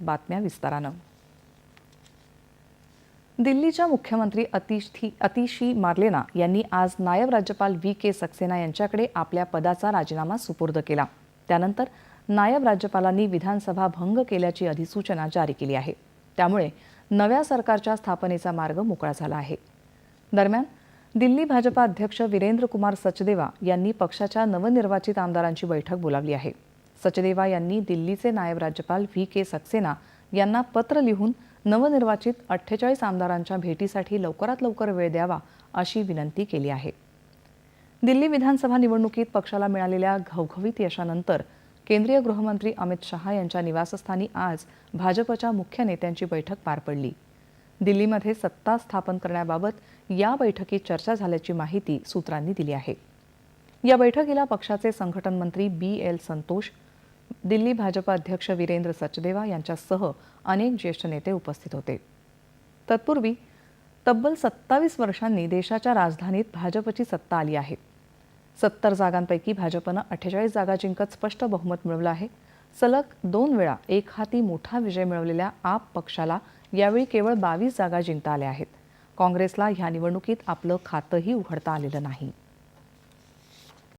बातम्या विस्तारानं. दिल्लीच्या मुख्यमंत्री अतिशी अतिशी मार्लेना यांनी आज नायब राज्यपाल व्ही के सक्सेना यांच्याकडे आपल्या पदाचा राजीनामा सुपूर्द केला. त्यानंतर नायब राज्यपालांनी विधानसभा भंग केल्याची अधिसूचना जारी केली आहे. त्यामुळे नव्या सरकारच्या स्थापनेचा मार्ग मोकळा झाला आहे. दरम्यान दिल्ली भाजपा अध्यक्ष वीरेंद्र कुमार सचदेवा यांनी पक्षाच्या नवनिर्वाचित आमदारांची बैठक बोलावली आहे. सचदेवा यांनी दिल्लीचे नायब राज्यपाल व्ही के सक्सेना यांना पत्र लिहून नवनिर्वाचित अठ्ठेचाळीस आमदारांच्या भेटीसाठी लवकरात लवकर वेळ द्यावा अशी विनंती केली आहे. दिल्ली विधानसभा निवडणुकीत पक्षाला मिळालेल्या घवघवीत यशानंतर केंद्रीय गृहमंत्री अमित शहा यांच्या निवासस्थानी आज भाजपच्या मुख्य नेत्यांची बैठक पार पडली. दिल्लीमध्ये सत्ता स्थापन करण्याबाबत या बैठकीत चर्चा झाल्याची माहिती सूत्रांनी दिली आहे. या बैठकीला पक्षाचे संघटन मंत्री बी एल संतोष दिल्ली भाजपा अध्यक्ष वीरेंद्र सचदेवा यांच्यासह अनेक ज्येष्ठ नेते उपस्थित होते. तत्पूर्वी तब्बल सत्तावीस वर्षांनी देशाच्या राजधानीत भाजपची सत्ता आली आहे. सत्तर जागांपैकी भाजपनं अठ्ठेचाळीस जागा जिंकत स्पष्ट बहुमत मिळवलं आहे. सलग दोन वेळा एक हाती मोठा विजय मिळवलेल्या आप पक्षाला यावेळी केवळ बावीस जागा जिंकता आल्या आहेत. काँग्रेसला ह्या निवडणुकीत आपलं खातंही उघडता आलेलं नाही.